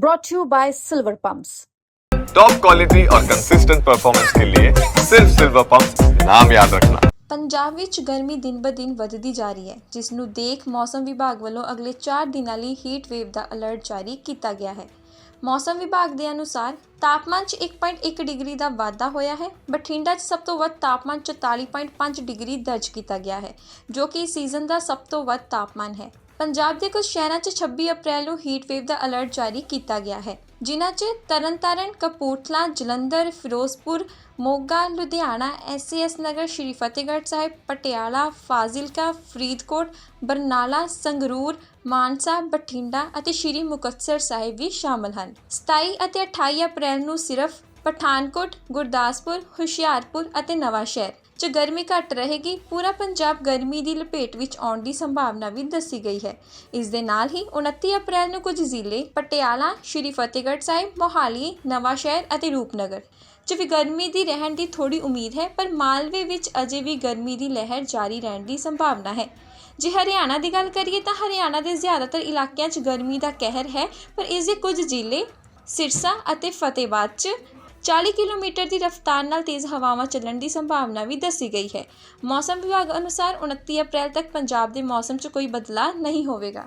brought to you by Silver Pumps. Top quality और consistent performance के लिए सिर्फ सिल्वर पंप नाम याद रखना ਪੰਜਾਬ ਵਿੱਚ ਗਰਮੀ ਦਿਨ-ਬ-ਦਿਨ ਵੱਧਦੀ ਜਾ ਰਹੀ ਹੈ ਜਿਸ ਨੂੰ ਦੇਖ ਮੌਸਮ ਵਿਭਾਗ ਵੱਲੋਂ ਅਗਲੇ 4 ਦਿਨਾਂ ਲਈ ਹੀਟ ਵੇਵ ਦਾ ਅਲਰਟ ਜਾਰੀ ਕੀਤਾ ਗਿਆ ਹੈ ਮੌਸਮ ਵਿਭਾਗ ਦੇ ਅਨੁਸਾਰ ਤਾਪਮਾਨ 'ਚ 1.1 ਡਿਗਰੀ ਦਾ ਵਾਧਾ ਹੋਇਆ ਹੈ ਬਠਿੰਡਾ 'ਚ ਸਭ ਤੋਂ ਵੱਧ ਤਾਪਮਾਨ 44.5 ਡਿਗਰੀ ਦਰਜ ਕੀਤਾ ਗਿਆ ਹੈ ਜੋ ਕਿ ਇਸ ਸੀਜ਼ਨ ਦਾ ਸਭ ਤੋਂ ਵੱਧ ਤਾਪਮਾਨ ਹੈ ਪੰਜਾਬ ਦੇ ਕੁਝ ਸ਼ਹਿਰਾਂ 'ਚ 26 ਅਪ੍ਰੈਲ ਨੂੰ ਹੀਟ ਵੇਵ ਦਾ ਅਲਰਟ ਜਾਰੀ ਕੀਤਾ ਗਿਆ ਹੈ, ਜਿਨ੍ਹਾਂ 'ਚ ਤਰਨਤਾਰਨ, ਕਪੂਰਥਲਾ, ਜਲੰਧਰ, ਫਿਰੋਜ਼ਪੁਰ, ਮੋਗਾ, ਲੁਧਿਆਣਾ ਐਸਸੀਐਸ ਨਗਰ, ਸ਼੍ਰੀ ਫਤਿਹਗੜ੍ਹ ਸਾਹਿਬ, ਪਟਿਆਲਾ, ਫਾਜ਼ਿਲਕਾ, ਫਰੀਦਕੋਟ, ਬਰਨਾਲਾ, ਸੰਗਰੂਰ, ਮਾਨਸਾ, ਬਠਿੰਡਾ ਅਤੇ ਸ਼੍ਰੀ ਮੁਕਤਸਰ ਸਾਹਿਬ ਵੀ ਸ਼ਾਮਲ ਹਨ। 27 ਅਤੇ 28 ਅਪ੍ਰੈਲ ਨੂੰ ਸਿਰਫ ਪਠਾਨਕੋਟ, ਗੁਰਦਾਸਪੁਰ, ਹੁਸ਼ਿਆਰਪੁਰ ਅਤੇ ਨਵਾਂ ਸ਼ਹਿਰ 'ਚ ਗਰਮੀ ਘੱਟ ਰਹੇਗੀ, ਪੂਰਾ ਪੰਜਾਬ ਗਰਮੀ ਦੀ ਲਪੇਟ ਵਿੱਚ ਆਉਣ ਦੀ ਸੰਭਾਵਨਾ ਵੀ ਦੱਸੀ ਗਈ ਹੈ। ਇਸ ਦੇ ਨਾਲ ਹੀ 29 ਅਪ੍ਰੈਲ ਨੂੰ ਕੁਝ ਜ਼ਿਲ੍ਹੇ ਪਟਿਆਲਾ, ਸ਼੍ਰੀ ਫਤਿਹਗੜ੍ਹ ਸਾਹਿਬ, ਮੋਹਾਲੀ, ਨਵਾਂ ਸ਼ਹਿਰ ਅਤੇ ਰੂਪਨਗਰ 'ਚ ਵੀ ਗਰਮੀ ਦੀ ਰਹਿਣ ਦੀ ਥੋੜੀ ਉਮੀਦ ਹੈ, ਪਰ ਮਾਲਵੇ ਵਿੱਚ ਅਜੇ ਵੀ ਗਰਮੀ ਦੀ ਲਹਿਰ ਜਾਰੀ ਰਹਿਣ ਦੀ ਸੰਭਾਵਨਾ ਹੈ। ਜੇ ਹਰਿਆਣਾ ਦੀ ਗੱਲ ਕਰੀਏ ਤਾਂ ਹਰਿਆਣਾ ਦੇ ਜ਼ਿਆਦਾਤਰ ਇਲਾਕਿਆਂ 'ਚ ਗਰਮੀ ਦਾ ਕਹਿਰ ਹੈ, ਪਰ ਇਸ ਦੇ ਕੁਝ ਜ਼ਿਲ੍ਹੇ ਸਿਰਸਾ ਅਤੇ ਫਤਿਹਬਾਦ 'ਚ 40 ਕਿਲੋਮੀਟਰ ਦੀ ਰਫ਼ਤਾਰ ਨਾਲ ਤੇਜ਼ ਹਵਾਵਾਂ ਚੱਲਣ ਦੀ ਸੰਭਾਵਨਾ ਵੀ ਦੱਸੀ ਗਈ ਹੈ। ਮੌਸਮ ਵਿਭਾਗ ਅਨੁਸਾਰ 29 ਅਪ੍ਰੈਲ ਤੱਕ ਪੰਜਾਬ ਦੇ ਮੌਸਮ 'ਚ ਕੋਈ ਬਦਲਾਅ ਨਹੀਂ ਹੋਵੇਗਾ।